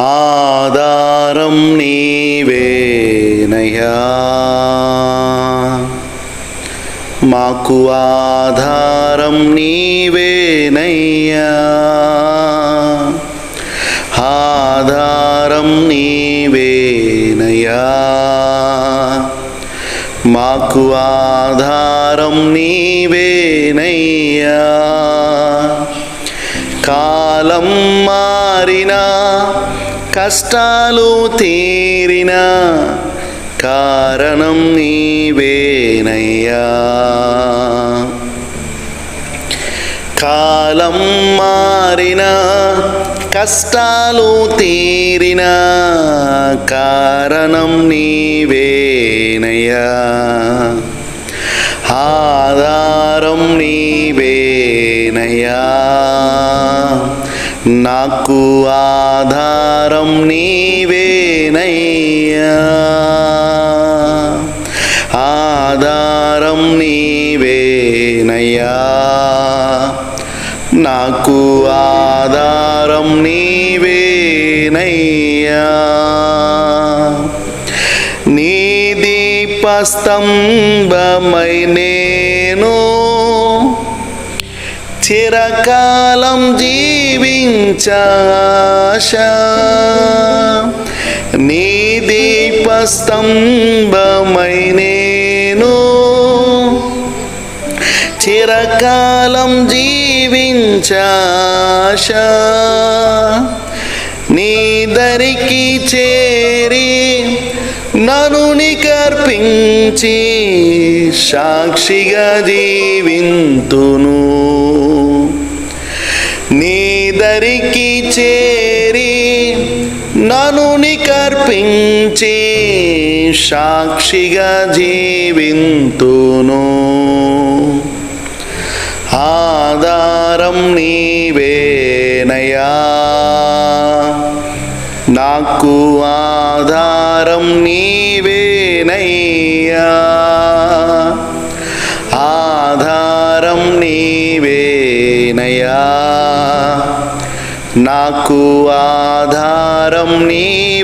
ఆధారం నీవేనయ్యా మాకు ఆధారం నీవేనయ్యా ఆధారం నీవేనయ్యా మాకు ఆధారం నీవేనయ్యా కాలం మారినా కష్టాలు తీరినా కారణం నీవేనయ్యా. కాలం మారినా కష్టాలు తీరినా కారణం నీవేనయ్యా. ఆధారం నీ నీవేనయ్యా నాకు ఆధారం నీవేనయ్యా. ఆధారం నీవేనయ్యా. నాకు ఆధారం నీవేనయ్యా. నీ దీపస్తంభమై నేను చిరకాలం జీవించాశ. నీ దీపస్తంభమై నేను చిరకాలం జీవించాశ. నీ దరికి చేరి నను నికర్పించి సాక్షిగా జీవింతును. నీదరికి చేరి నను నికర్పించి సాక్షిగా జీవింతును. ఆధారం నీ నాకు ఆధారం నీవేనయ్యా. ఆధారం నీవేనయ్యా. నాకు ఆధారం నీవేనయ్యా.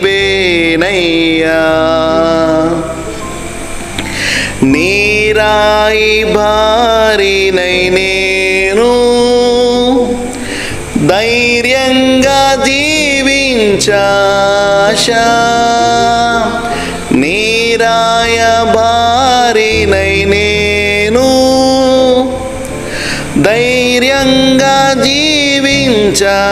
నీరాయి భారినై నేను ధైర్యంగా జీవించాశ. నీరాయ భారినై నేను ధైర్యంగా జీవించా.